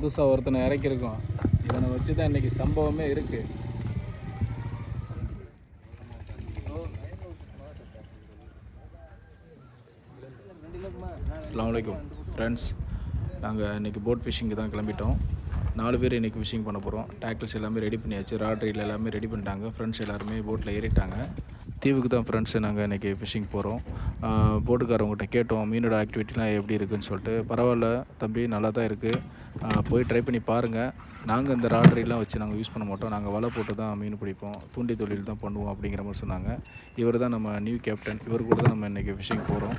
புதுசாக ஒருத்தனை இறக்கியிருக்கோம். இவனை வச்சு தான் இன்றைக்கி சம்பவமே இருக்குது அஸ்லாம் வலைக்கும் ஃப்ரெண்ட்ஸ் நாங்கள் இன்றைக்கி போட் ஃபிஷிங்க்கு தான் கிளம்பிட்டோம். நாலு பேர் இன்றைக்கி ஃபிஷிங் பண்ண போகிறோம் டேக்கிள்ஸ் எல்லாமே ரெடி பண்ணியாச்சு. ராட்ரியில் எல்லாமே ரெடி பண்ணிட்டாங்க. ஃப்ரெண்ட்ஸ் எல்லாருமே போட்டில் ஏறிட்டாங்க. தீவுக்கு தான் ஃப்ரெண்ட்ஸு நாங்கள் இன்றைக்கி ஃபிஷிங் போகிறோம் போட்டுக்காரவங்ககிட்ட கேட்டோம் மீனோட ஆக்டிவிட்டிலாம் எப்படி இருக்குன்னு சொல்லிட்டு. பரவாயில்ல தம்பி நல்லா தான் இருக்குது போய் ட்ரை பண்ணி பாருங்கள் நாங்கள் இந்த ராட்ரிலாம் வச்சு நாங்கள் யூஸ் பண்ண மாட்டோம். நாங்கள் வலை போட்டு தான் மீன் பிடிப்போம். தூண்டி தொழில் தான் பண்ணுவோம் அப்படிங்கிற மாதிரி சொன்னாங்க. இவர் தான் நம்ம நியூ கேப்டன் இவர் கூட தான் நம்ம இன்றைக்கி ஃபிஷிங் போகிறோம்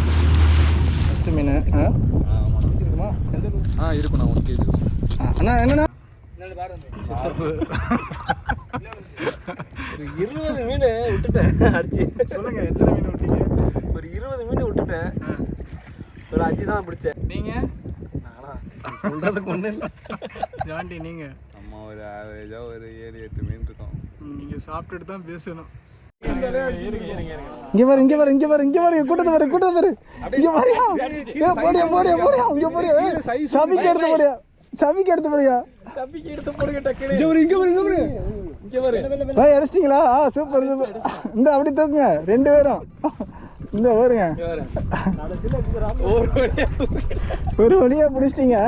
ஃபஸ்ட்டு மீன் ஆ இருக்குமா எந்த ஆ இருக்கும் நான் ஒன் கேஜி அண்ணா என்னண்ணா ஒரு இருபது மீன் விட்டுட்டேன் அடிச்சு. சொல்லுங்கள் எத்தனை மீன் விட்டீங்க? ஒரு இருபது மீன் விட்டுட்டேன். ஒரு அஞ்சு தான் பிடிச்சேன். நீங்கள் நானா? சொல்றதுக்கு ஒன்றும் இல்லை. ஜாண்டி நீங்கள் நம்ம ஒரு ஆவரேஜாக ஒரு ஏழு எட்டு மீன் இருக்கோம். நீங்கள் சாப்பிட்டுட்டு தான் பேசணும். இங்க பாரு இங்க பாரு இங்க பாரு இங்க பாரு கூட்டத்தை பாரு கூட்டத்தை பாரு. இங்க பாரியா ஏ போடியா போடியா போடியா இங்க போடியா ஏய், சபிக்கு எடுத்து போடியா. சபிக்கு எடுத்து போடியா தம்பிக்கு எடுத்து போடுங்க டக்குனு. இங்க பாரு இங்க பாரு இங்க பாரு. இங்க பாரு. பாய் அடிச்சிட்டீங்களா? ஆ சூப்பர் சூப்பர். இந்த அப்படி தூக்குங்க. ரெண்டு பேரும். இந்த ஒரு வழியா ஒரு வழியா பிடிச்சிட்டீங்க.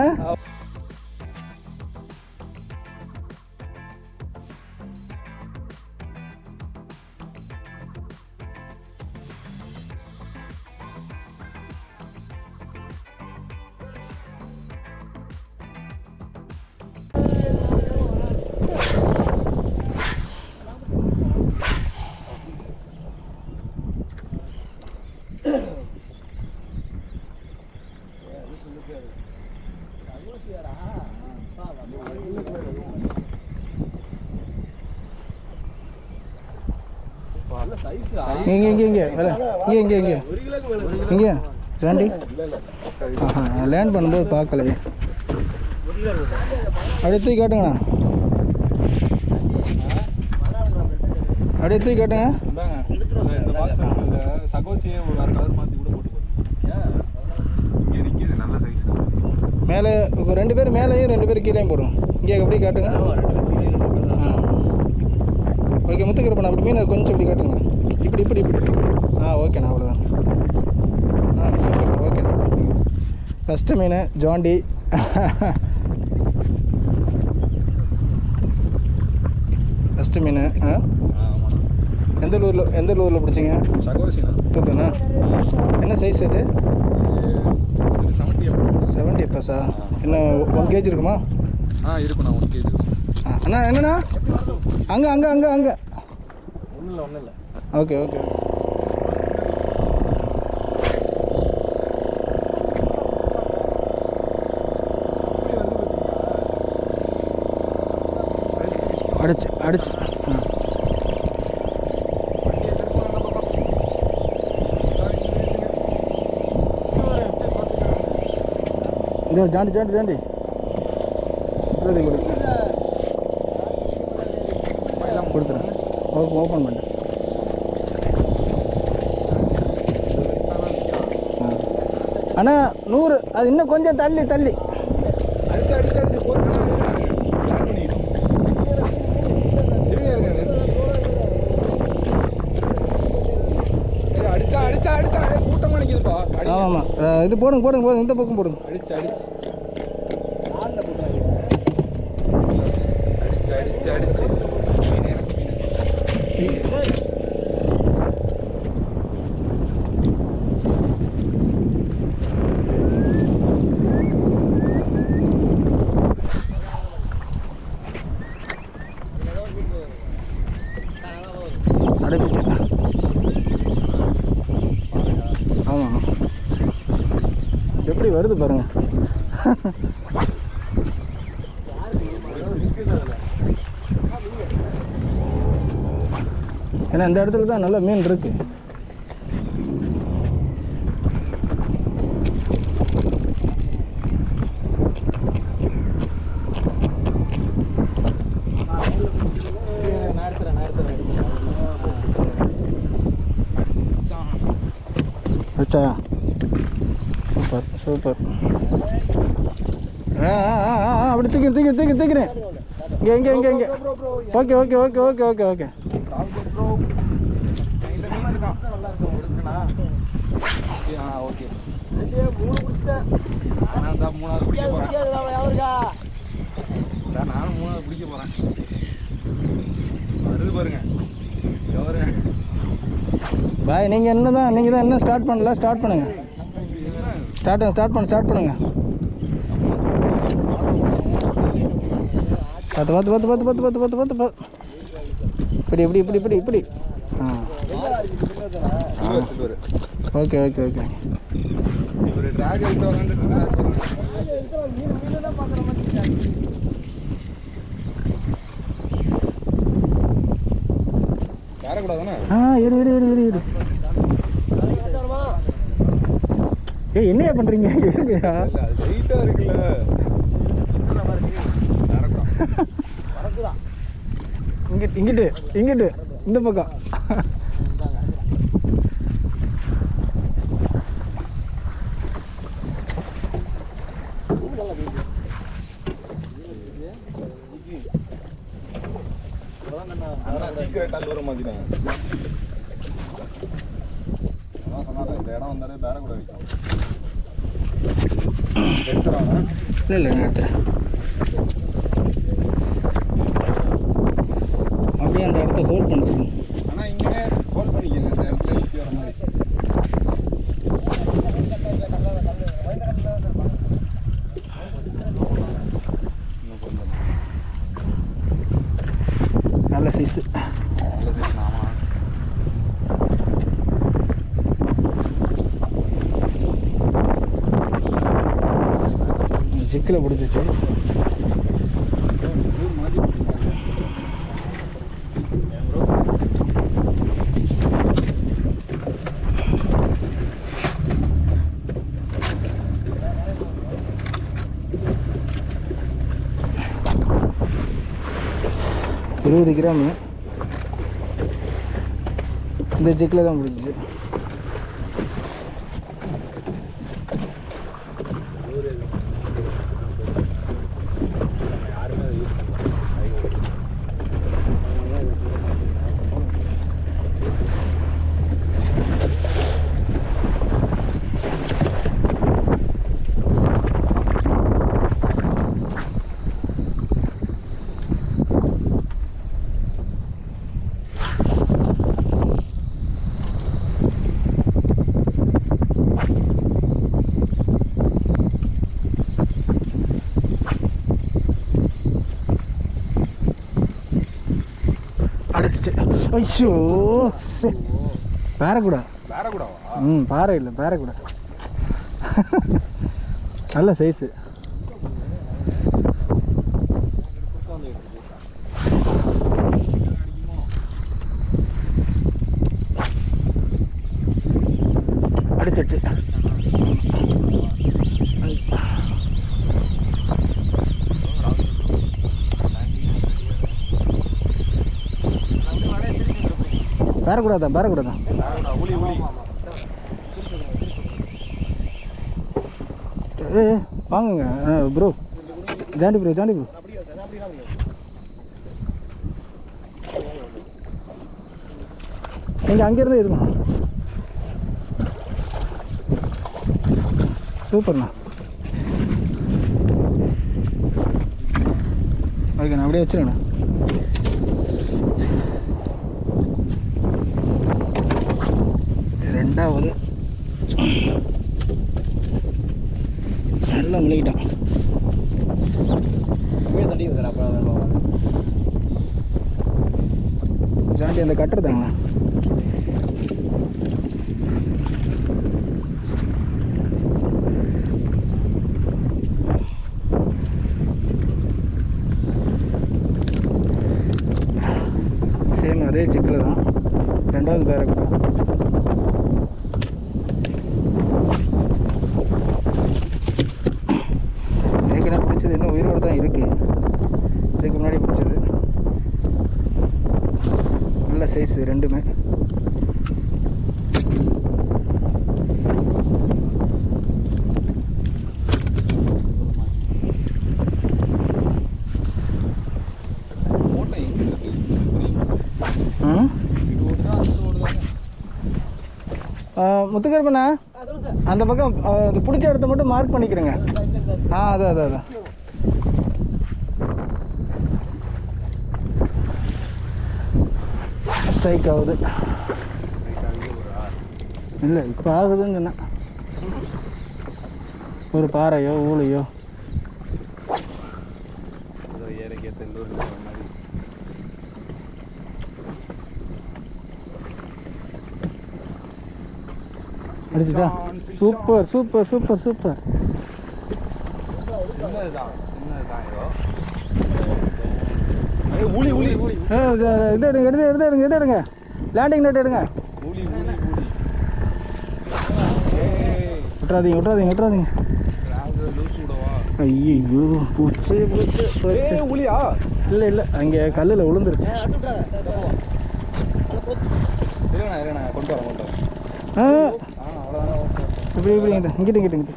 இங்கே இங்கே இங்கே. இங்கே கிலோக்கு ஆஹா லேண்ட் பண்ணும்போது பார்க்கலையே அப்படியே தூக்கி காட்டுங்கண்ணா. அப்படியே தூக்கி காட்டுங்க. சகோசியே நல்ல மேலே ரெண்டு பேர் மேலேயும் ரெண்டு பேர் கீழேயும் போடும். இங்கே அப்படியே காட்டுங்க? ஓகே முத்துக்கிறப்பண்ணா அப்படி மீன் கொஞ்சம் இப்படி காட்டுங்க. இப்படி இப்படி இப்படி. ஆ ஓகேண்ணா அவ்வளோதான் ஆ சூப்பர் ஓகேண்ணா. ஃபஸ்ட்டு மீன் ஜாண்டி. ஃபஸ்ட்டு மீன் ஆ? எந்த ஊரில் எந்த ஊரில் பிடிச்சிங்க? சகோசினா. சூப்பர்ண்ணா என்ன சைஸ் அது இது செவன்ட்டி எஃப்எஸ் செவன்ட்டி எஃப்எஸ்ஸா என்ன ஒன் கேஜி இருக்குமா? ஆ இருக்கும் நான் ஒன் கேஜி ஆ, அண்ணா என்னண்ணா? அங்கே அங்கே அங்கே அங்கே. ஒன்றும் இல்லை ஒன்றும் இல்லை ஓகே ஓகே அடிச்சு அடிச்சு. ஆ ஜாண்டி ஜாண்டி ஜாண்டி. கொடுத்துறேன். ஓப்பன் ஓப்பன் பண்ணு ஆ. அண்ணா நூறு. அது இன்னும் கொஞ்சம் தள்ளி தள்ளி அடிச்சு அடிச்சு அடிச்சு போட்டு அடிச்சா அடிச்சா அடிச்சா கூட்டமா நிக்குதுப்பா அடி ஆமாம் ஆமாம் இது போடுங்க போடுங்க போடுங்க இந்த பக்கம் போடுங்க. அடிச்சு அடிச்சு. அடிச்சு அடிச்சு அடிச்சு மீன் எனக்கு மீன் அடைச்சிச்சு ஆமாம் எப்படி வருது பாருங்க. ஏன்னா இந்த இடத்துல தான் நல்ல மீன் இருக்கு. வச்சா சூப்பர் சூப்பர். ஆ ஆ ஆ, ஆ, ஆ, அப்படி தூக்கி தூக்கி தூக்கி தூக்கிறேன் இங்கே இங்கே இங்கே இங்கே. Okay okay okay okay okay okay. ஆ ஓகே மூணாவது பிடிக்க போகிறேன் சார் நானும் மூணாவது பிடிக்க போகிறேன் வருது பாருங்க பாய் நீங்கள் என்ன தான் நீங்கள் தான் என்ன ஸ்டார்ட் பண்ணல ஸ்டார்ட் பண்ணுங்க. ஸ்டார்ட் ஸ்டார்ட் பண்ண ஸ்டார்ட் பண்ணுங்க. பத்து பத்து பத்து பத்து பத்து பத்து பத்து பத்து பத்து. இப்படி இப்படி இப்படி இப்படி இப்படி. ஆ. Okay okay okay. ஆ எடு எடு எடு எடு எடு. ஏய் என்னையா பண்ணுறீங்க எடுங்கயா இல்ல அது வெயிட்டா இருக்குல்ல. இங்கிட்டு இங்கிட்டு இங்கிட்டு. இந்த பக்கம் அண்ணா சீக்கிரட்டா தூரம் மாத்திட்டாங்க அதான் சொன்னாங்க இந்த இடம் வந்தாலே பேர கூட வைக்கும் எடுத்துறாங்க இல்லை இல்லை நான் எடுத்துறேன் இடத்த ஹோல்ட் பண்ண சொல்லுங்க ஆனா இங்க ஹோல்ட் பண்ணிக்கங்க இந்த இடத்துல சுத்தி வர மாதிரி. நல்ல சைஸு நல்ல சைஸ் ஆமா. சிக்கில் பிடிச்சிச்சு. இருபது கிராமு. இந்த ஜெக்கில் தான் பிடிச்சிச்சு. ஐயோ பேரக்கூடா வேற கூடவா ம் பாறை இல்லை பேரக்கூடா நல்ல சைஸு பேரக்கூடாதான் பேரக்கூடாதான் உளி உளி ஏ வாங்குங்க. ப்ரோ ஜாண்டி ப்ரோ ஜாண்டி ப்ரோ நீங்கள் அங்கேருந்து இருக்கணும் சூப்பர்ண்ணா. ஓகேண்ணா அப்படியே வச்சுருங்கண்ணா எல்லாம் விலகிட்டான். சார் அப்புறம் ஜாண்டி அந்த கட்டுறதாங்கண்ணா முத்துக்கருப்பண்ணா? அந்த பக்கம் இது பிடிச்ச இடத்த மட்டும் மார்க் பண்ணிக்கிறேங்க. ஆ அதான் அது அதான் ஸ்ட்ரைக் ஆகுது. இல்லை இப்போ ஆகுதுங்கண்ணா ஒரு பாறையோ ஊளையோ அடிச்சுட்டா சூப்பர் சூப்பர் சூப்பர் சூப்பர். இது எடுங்க எடுத்து எடுத்து எடுங்க இது எடுங்க. லேண்டிங் நோட் எடுங்க. விட்றாதீங்க விட்றாதீங்க விடவா ஐயோ போச்சு போச்சு போச்சு. இல்லை இல்லை அங்கே கல்லில் விழுந்துருச்சு இருங்கண்ணா இருங்கண்ணா கொண்டு வரேன் கொண்டு வரேன் ஆ ஆ அவ்வளோதானே ஓகே இப்படி இப்படி இங்கிட்ட இங்கிட்ட இங்கிட்ட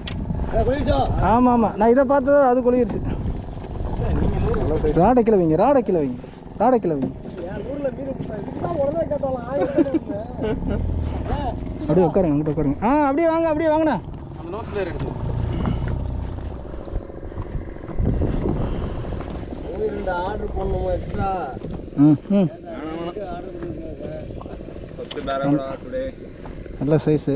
ஆமாம் ஆமாம். நான் இதை பார்த்ததா அது சைஸ் ராடை கிலோ வைங்க ராடை கிலோ வைங்க ராடை கிலோ வைங்க. அப்படியே உட்காருங்க அங்கிட்ட உட்காருங்க. ஆ அப்படியே வாங்க அப்படியே வாங்கண்ணா. ம் ம். நல்ல சைஸு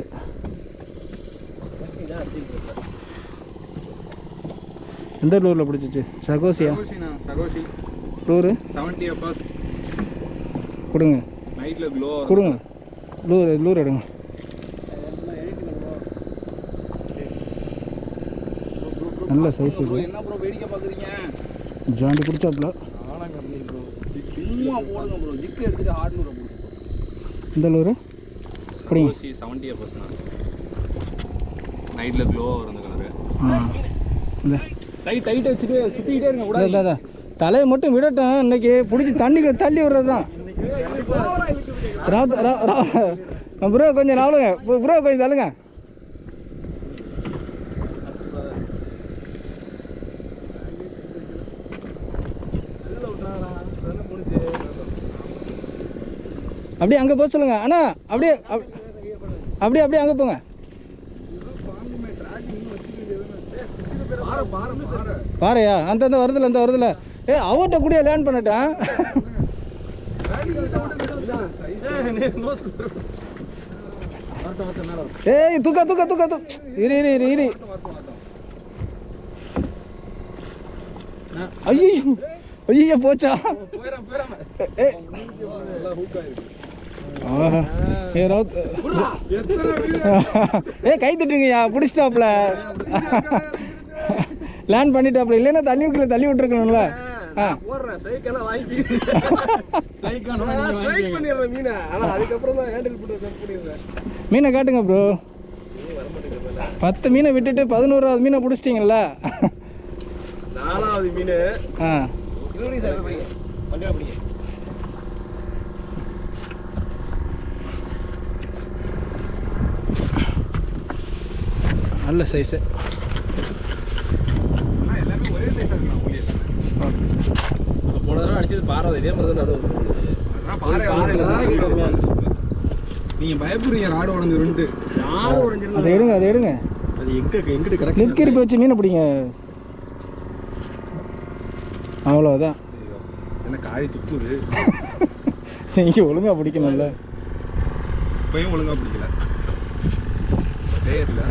எந்த லூரில் பிடிச்சிச்சு? சகோசியா? சகோஷி லூரு 70 எஃப்எஸ் கொடுங்க. நைட்ல க்ளோ கொடுங்க. லூர் லூர் எடுங்க. நல்ல சைஸ் இது. என்ன ப்ரோ வேடிக்கை பாக்குறீங்க ஜாண்டி பிடிச்சாப்புல. ஆனா கம்மி ப்ரோ சும்மா போடுங்க ப்ரோ ஜிக்கு எடுத்துட்டு ஹார்ட்னூரை போடுங்க இந்த லூரு பிடிங்க 70 எஃப்எஸ்ண்ணா நைட்ல க்ளோ வரும் அந்த கலரு ஆ. இந்த. டைட் டைட் வச்சுட்டு சுத்திக்கிட்டே இருங்க இதோ. தலையை மட்டும் விடட்டும் இன்னைக்கு பிடிச்சி தண்ணிக்கு தள்ளி விடுறது தான் ப்ரோ கொஞ்சம் நாளுங்க ப்ரோ கொஞ்சம் தள்ளுங்க. அப்படியே அங்கே போக சொல்லுங்க. அண்ணா அப்படியே அப்- அப்படியே அப்படியே அங்கே போங்க. பாறையா அந்த அந்த வருதுல அந்த வருதுல. ஏ அவர்கிட்ட கூடிய லேர்ன் பண்ணட்டேன் ஏய் தூக்க தூக்க தூக்க தூ இரு இரு இரு இரு. ஐயோ ஐயோ போச்சா? ஏ கை தட்டுங்கய்யா பிடிச்சிட்டாப்ல. லேண்ட் பண்ணிட்டாப்ல இல்லைன்னா தண்ணிக்குள்ள தள்ளி விட்டுருக்கணும்ல. ஆ போடுறேன் சைக்கெல்லாம் வாங்கி. ஸ்ட்ரைக் பண்ணிடுறேன் மீனை. ஆனால் அதுக்கப்புறம் தான் ஹேண்டில் போட்டு பண்ணிடுறேன். மீனை காட்டுங்க ப்ரோ பத்து மீனை விட்டுட்டு பதினோராவது மீனை பிடிச்சிட்டிங்கல்ல. நாலாவது மீன். ஆ. இருபது சார் பிடிங்க வண்டியில் பிடிங்க. நல்ல சைஸு எல்லாமே ஒரே சைஸா இருக்குண்ணா ஊழி போன தடவை அடிச்சது பாறை இதே மாதிரி தான் நீங்க பயப்படுறீங்க ராடு உடஞ்சிருன்ட்டு நாலு உடஞ்சிருந்தா அதை எடுங்க அதை எடுங்க. அது எங்க எங்கிட்டு கிடக்கு நெற்கரிப்பு வச்சு மீனை பிடிங்க. அவ்வளோதான் என்ன காய் துப்புது? நீங்கள் ஒழுங்காக பிடிக்கணும்ல. இப்பயும் ஒழுங்கா பிடிக்கல. பிளேயர்ல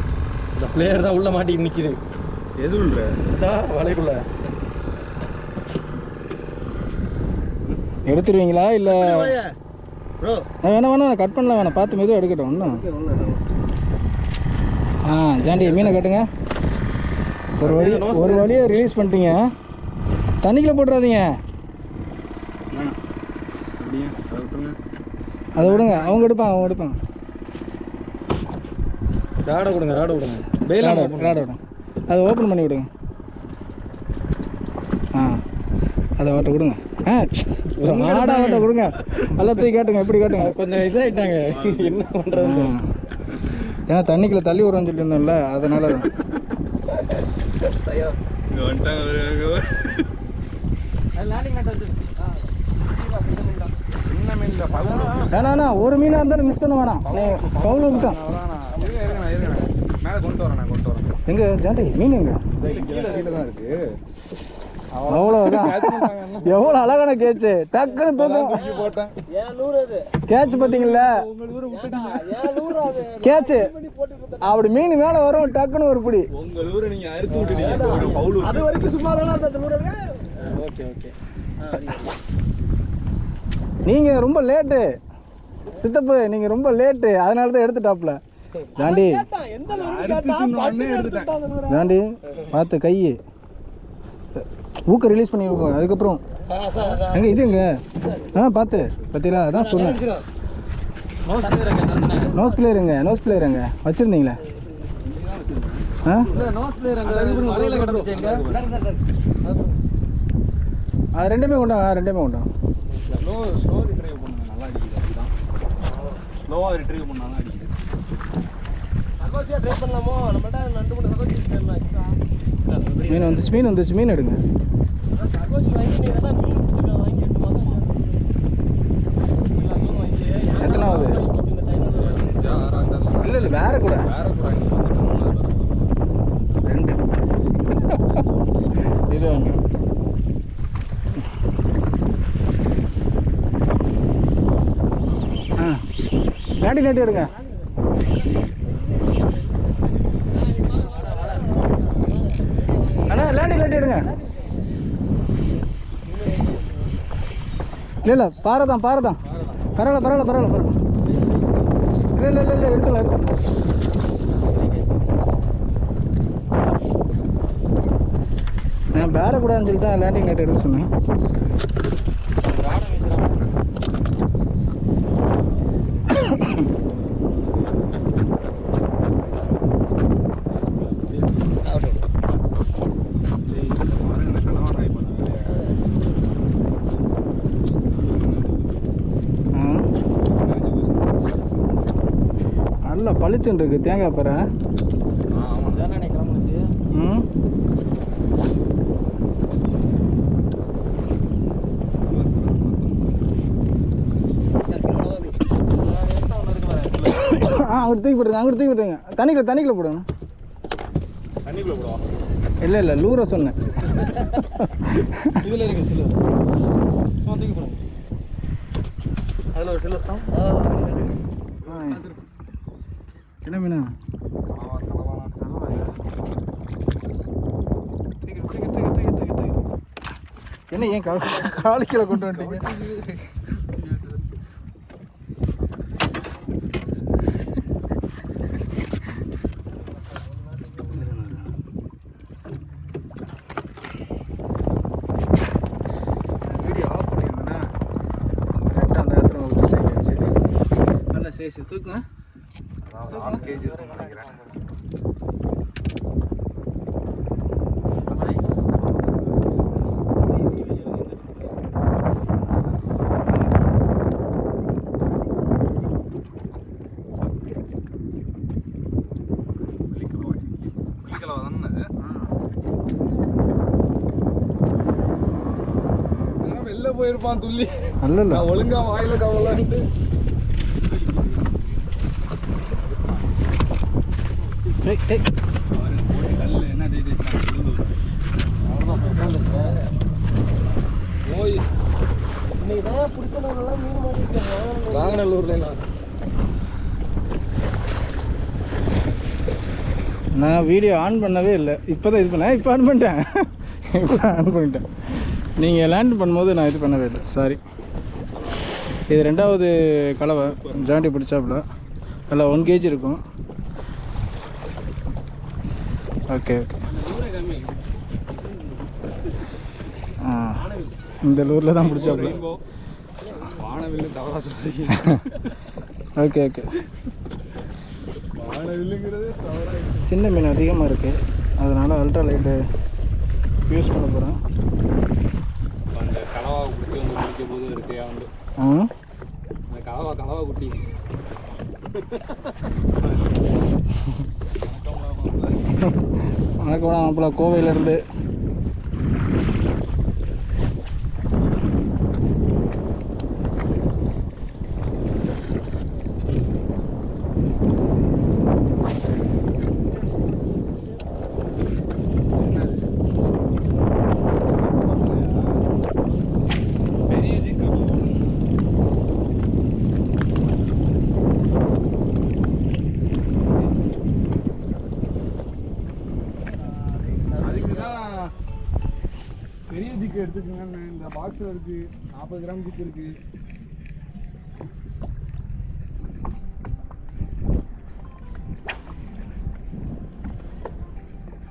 இந்த பிளேயர் தான் உள்ள மாட்டி நிக்குது. எது உள்ள? இதான் வலைக்குள்ள. எடுத்துருவீங்களா இல்லை? ப்ரோ. வேணாம் வேணாம் கட் பண்ணலாம் வேணாம் பார்த்து மெதுவாக எடுக்கட்டும் இன்னும் ஆ ஜாண்டி மீனை கட்டுங்க. ஒரு வழி ஒரு வழியை ரிலீஸ் பண்ணிட்டீங்க. தண்ணிக்குள்ளே போட்டுறாதீங்க. அதை விடுங்க அவங்க எடுப்பாங்க அவங்க எடுப்பாங்க. ராடை கொடுங்க ராடை விடுங்க. அதை ஓப்பன் பண்ணி விடுங்க. ஆ அதை வாட்ட கொடுங்க. ஆ ராடா வாட்ட கொடுங்க. எல்லாத்தையும் கேட்டுங்க எப்படி கேட்டுங்க? கொஞ்சம் இதாயிட்டாங்க. என்ன பண்ணுறது ஆ. ஏன் தண்ணிக்குள்ள தள்ளி விடுறோம்னு சொல்லியிருந்தோம்ல அதனால. வந்துட்டாங்க ஒரு- ஒரு மீனாக இருந்தாலும் மிஸ் பண்ண வேணாம் நீ பவுல் விட்டான் இருங்க, இருங்க, இருங்க. மேல கொண்டு வரேன் நான் கொண்டு வரேன். எங்க ஜாண்டி மீன் எங்க கீழே கீழே தான் இருக்கு அவ்வளோதான் எவ்வளோ அழகான கேட்சு டக்குன்னு தூக்கி போட்டேன். கேட்ச் பார்த்தீங்களா கேட்சு அப்படி மீன் மேலே வரும் டக்குன்னு ஒரு பிடி. உங்க ஊரை நீங்க அறுத்து விட்டுட்டீங்க. ஒரு பவுல் அது வரைக்கும் சும்மா தானே ஓகே ஓகே. நீங்கள் ரொம்ப லேட்டு சித்தப்பு நீங்கள் ரொம்ப லேட்டு அதனால தான் எடுத்துட்டாப்ல ஜாண்டி. ஜாண்டி பார்த்து கை ஊக்க ரிலீஸ் பண்ணி அதுக்கப்புறம் எங்க இது எங்க? ஆ பார்த்து பார்த்தீங்களா அதான் சொன்னேன். நோஸ் பிளேயருங்க நோஸ் பிளேயருங்க வச்சுருந்தீங்களே? ஆ? அது ரெண்டுமே கொண்டா ரெண்டுமே கொண்டா ஸ்லோவாக ரிட்ரீவ் ரிட்ரைவ் அடிக்குது. சகோசியா ட்ரை பண்ணலாமோ? நம்மள்ட்ட ரெண்டு மூணு சகோசி மீன் வந்துச்சு மீன் வந்துச்சு மீன் எடுங்க. சகோசி வாங்கி நீ எல்லாம் மீன் பிடிச்சிருக்க வாங்கி எட்டு மாதம் எத்தனாவது? இல்லை இல்லை வேற கூட. வேற கூட ரெண்டு. இது ஒன்று ஆ. நாட்டி நாட்டி எடுங்க அண்ணா லேண்டி லேண்டி எடுங்க இல்லை இல்லை பாறை தான் பாறை தான் பரவாயில்ல பரவாயில்ல பரவாயில்ல பரவாயில்ல. இல்லை இல்லை இல்லை இல்லை எடுத்துலாம் எடுத்துலாம் நான் பேரக்கூடாதுன்னு சொல்லி தான் லேண்டிங் நெட் எடுக்க சொன்னேன் சரி, இந்த மாதிரி எனக்கு கனவா try பண்ணுங்க. ஆ நல்லா பளிச்சுன்னு இருக்கு தேங்காய் பாறை. ஆ, ஆமா. கிளம்புச்சு ம். ஆ அங்கிட்டு தூக்கி போட்டுருங்க அங்கிட்டு தூக்கி போட்டுருங்க. தண்ணிக்குள்ள தண்ணிக்குள்ள போடுங்க. இல்லை இல்லை லூரை சொன்னேன். இதுல இருக்கு சில்லு. தூக்கி போடுங்க அதுல ஒரு சில்லு. தூக்கி, தூக்கி. என்ன ஏன் கால் காலு கொண்டு வந்துட்டீங்க? வீடியோ ஆஃப் பண்ணியிருந்தேன்னா கரெக்டாக அந்த இடத்துல தூக்குங்க. ஆறு kg இருக்கும்னு நினைக்கிறேன். வெளில போயிருப்பான் துள்ளி. நல்ல இல்லை நான் ஒழுங்கா வாயில கவலை ஏய் ஏய் கல்லு என்ன தேய்ச்சி போய் இன்னைக்கு தான் பிடிச்சவங்களாம் மீன் மாட்டிருக்காங்க நாங்கநல்லூர்ல நான் வீடியோ ஆன் பண்ணவே இல்லை. இப்போ தான் இது பண்ணேன். இப்போ ஆன் பண்ணிட்டேன். இப்போ ஆன் பண்ணிட்டேன். நீங்கள் லேண்ட் பண்ணும்போது நான் இது பண்ணவே இல்லை. சாரி இது ரெண்டாவது கலவை. ஜாண்டி பிடிச்சாப்புல. நல்லா ஒன் கேஜி இருக்கும். Okay okay. ஆ இந்த லூரில் தான் பிடிச்சாப்புல வானவில்லு தவறா சொல்றீங்க. Okay okay. வானவில்லுங்கிறதே சின்ன மீன் அதிகமாக இருக்குது அதனால் அல்ட்ரா லைட்டு யூஸ் பண்ண போகிறேன் அந்த கலவா பிடிச்சி வந்து குடிக்க போது வரிசையாக வந்து ஆ? அந்த கலவா கலவா குட்டி. வணக்கம். மாப்பிள்ள. கோவையிலேருந்து பெரிய ஜிக்கு அதுக்கு தான் பெரிய ஜிக்கு எடுத்துக்கங்க. இந்த பாக்ஸில் இருக்கு. நாற்பது கிராம் ஜிக்கு இருக்கு.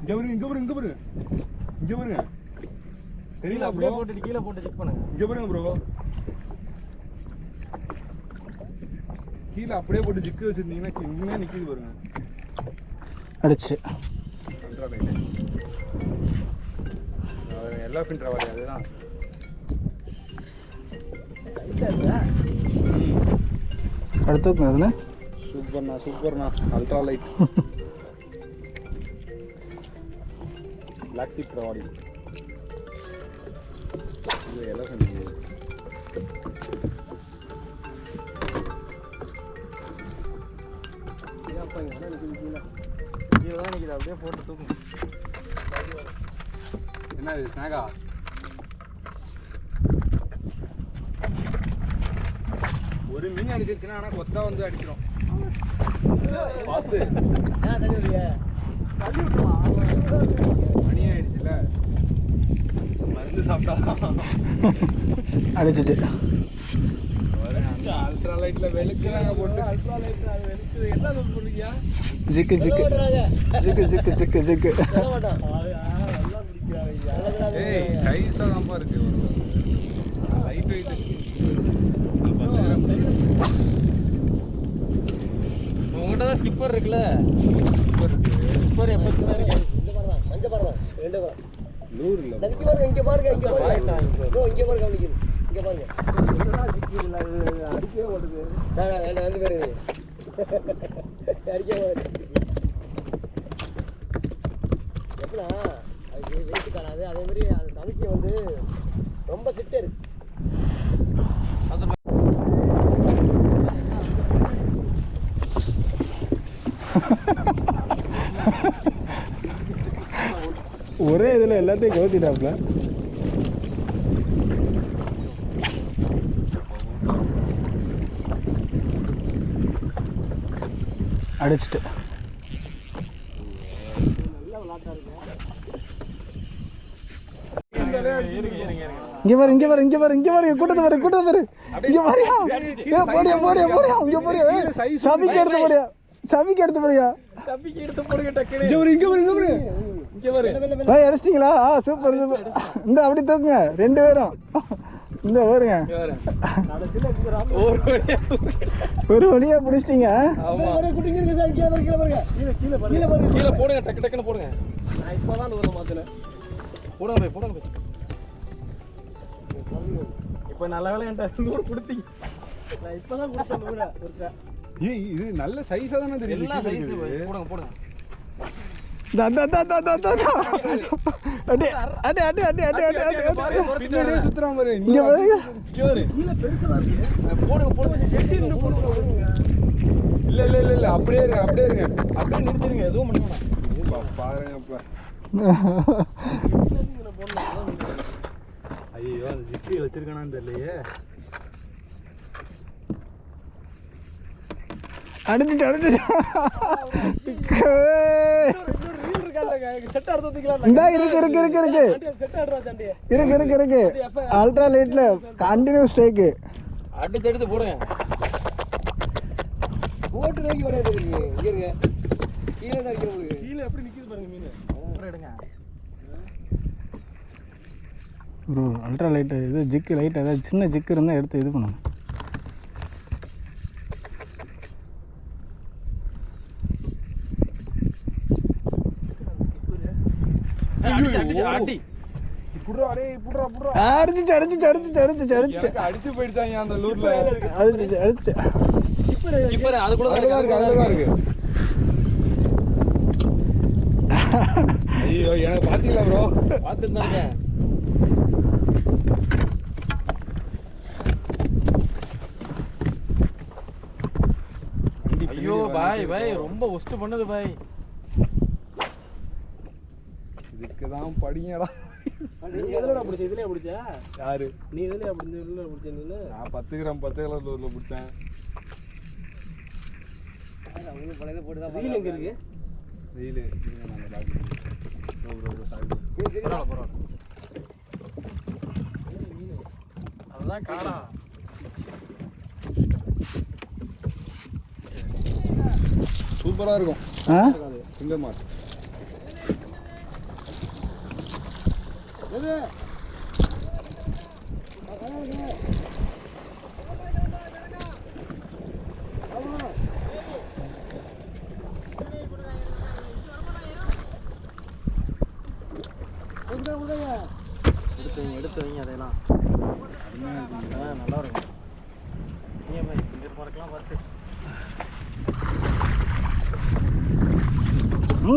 இங்க பாருங்க இங்க பாருங்க இங்க பாருங்க இங்க பாருங்க தெரியல அப்படியே போட்டுட்டு கீழே போட்டு செக் பண்ணுங்க. இங்க பாருங்க ப்ரோ கீழே அப்படியே போட்டு ஜிக்கு வச்சிருந்தீங்கன்னா இங்கே நிக்குது பாருங்க. அடிச்சு. எல்லோ எல்லோஃபின் ரவாரி அதுதான் அடுத்து அதில் சூப்பர்ண்ணா சூப்பர்ண்ணா அல்ட்ரா லைட் பிளாக் டிப் ரவாடி இது எல்லாம் அப்படியே போட்டு தூக்கணும் என்ன இது ஸ்நாகா ஒரு மீன் அடிச்சிருச்சுன்னா ஆனால் கொத்தா வந்து அடிச்சிடும் பார்த்து. மணி ஆயிடுச்சுல. மருந்து சாப்பிட்டா. அடிச்சிட்டு. அல்ட்ரா லைட்ல வெளுக்கிறாங்க போட்டு. அல்ட்ரா லைட்ல அது வெளுக்குது. என்ன சொல்றீங்க? ஜிக்கு ஜிக்கு. ஜிக்கு ஜிக்கு ஜிக்கு ஜிக்கு. சைஸாக இருக்குது ஒரு லைட் வெயிட் உங்கள்கிட்ட தான் ஸ்லிப்பர் இருக்குல்ல? ஸ்லிப்பர் இருக்குது ஸ்லிப்பர் மஞ்சள் பாருங்க ரெண்டு பாருங்க. நூறு இல்லை இங்கே பாருங்க இங்கே பாருங்க இங்கே பாருங்க. இங்கே பாருங்க கவனிக்கணும். அடிக்கவே ஓடுது ரெண்டு பேர். அடிக்கவே ஓடுது எப்படின்னா அது வெயிட்டு அதே மாதிரி அந்த வந்து ரொம்ப கிட்ட இருக்கு. ஒரே இதில் எல்லாத்தையும் கவுத்திட்டாப்ல அடிச்சிட்டு. இங்க பாரு இங்க பாரு இங்க பாரு இங்க பாரு கூட்டத்தை பாரு கூட்டத்தை பாரு. இங்க பாரியா ஏ போடியா போடியா போடியா இங்க போடியா சபிக்கு எடுத்து போடியா? சபிக்கு எடுத்து போடியா? தப்பிக்கு எடுத்து போடுங்க டக்குனு. இங்க பாரு இங்க பாரு இங்க பாரு. இங்கே பாரு. பாய் அடிச்சிட்டிங்களா? ஆ சூப்பர் சூப்பர். இந்த அப்படி தூக்குங்க. ரெண்டு பேரும். இந்த பாருங்க. ஒரு வழியா பிடிச்சிட்டீங்க. கீழே போடுங்க டக்கு டக்குன்னு போடுங்க. நான் இப்போதான் ஒரு மாத்தினேன். போடுங்க போய் போடுங்க. இப்போ நல்ல வேலை என்கிட்ட நூறு கொடுத்தீங்க. நான் இப்போதான் கொடுத்தேன் நூறு ஒருக்கா ஏய் இது நல்ல சைஸாக தானே தெரியும் எல்லா சைஸ் போடுங்க போடுங்க இல்ல இல்ல இல்ல இல்ல அப்படியே இருங்க அப்படியே இருங்க. அப்படியே நிறுத்திருங்க எதுவும் பண்ணுங்க பாருங்க ஐயோ அந்த ஜிப்பி வச்சிருக்கானான்னு தெரியலையே. அடிஞ்சிட்டு அடிஞ்சிட்டு அல்ட்ரா லைட்ல கண்டினியூஸ் ஸ்டேக்கு அடிச்சு போடுங்க. போட்டு நோக்கி கிடையாது கீழே கீழே எப்படி நிக்குது பாருங்க மீன். எடுங்க. ப்ரோ அல்ட்ரா லைட்டு இது ஜிக்கு லைட் ஏதாவது சின்ன ஜிக்கு இருந்தால் எடுத்து இது பண்ணுங்க. அடிச்சு அடிச்சு அடிச்சு அடிச்சு அடிச்சு அடிச்சு போயிடுச்சாங்க அந்த லூட்ல அடிச்சு அடிச்சு அது கூட இருக்கு அதுல இருக்கு. ஐயோ எனக்கு பாத்தீங்களா ப்ரோ பாத்துருந்தாங்க பாய் பாய் ரொம்ப ஒஸ்ட் பண்ணுது பாய். இதுக்கு தான் படிங்கடா நீ எதுலடா பிடிச்ச? இதுலயே பிடிச்ச? யாரு? நீ இதுலயே பிடிச்ச? இதுல பிடிச்ச நீ? நான் பத்து கிராம் பத்து கிலோ லூர்ல பிடிச்சேன். ரீல் இருக்கு? வெயில் இருங்க நாங்கள் பரவாயில்ல அதுதான் காடா. சூப்பராக இருக்கும். ஆ? சிங்க மார்க் வைங்க எடுத்து வைங்க அதையெல்லாம் ஆ, நல்லா இருக்கும் ஏன் பாய் இங்க மறக்கலாம் பார்த்து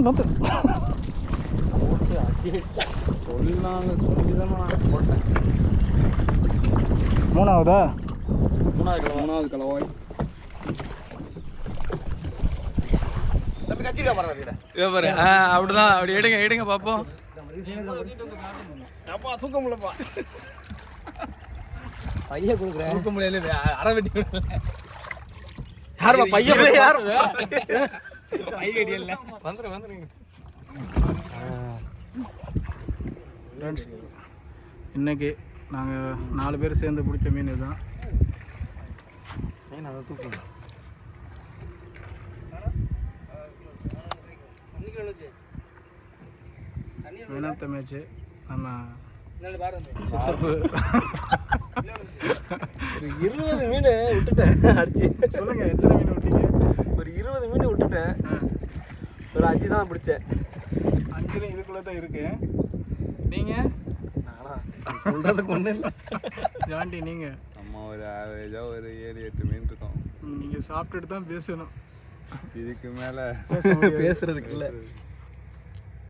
ம் பார்த்து சொல்லாங்க சொல்லி தான் நான் போட்டேன். மூணாவதா? மூணாவது கிலோ மூணாவது கலவாய் அப்படிதான். அப்படி எடுங்க எடுங்க பார்ப்போம் அப்பா தூக்க முடியலப்பா. பையன் கொடுக்குறேன். தூக்க முடியல அரை வெட்டி யாருப்பா பையன் யார் வந்துருங்க ஃப்ரெண்ட்ஸ் இன்னைக்கு நாங்கள் நாலு பேர் சேர்ந்து பிடிச்ச மீன் இதுதான். அதை தூக்குங்க. வேணாத்த மேட்ச்சு நம்ம ஒரு இருபது மீன் விட்டுட்டேன் அடிச்சு. சொல்லுங்க எத்தனை மீன் விட்டீங்க? ஒரு இருபது மீன் விட்டுட்டேன். ஒரு அஞ்சு தான் பிடிச்சேன். அஞ்சுலையும் இதுக்குள்ளே தான் இருக்கு. நீங்கள் நானா? சொல்றதுக்கு ஒன்றும் இல்லை. ஜாண்டி நீங்கள் நம்ம ஒரு ஆவரேஜாக ஒரு ஏழு எட்டு மீன் இருக்கோம். நீங்கள் சாப்பிட்டுட்டு தான் பேசணும். இதுக்கு மேலே பேசுறதுக்கு இல்லை.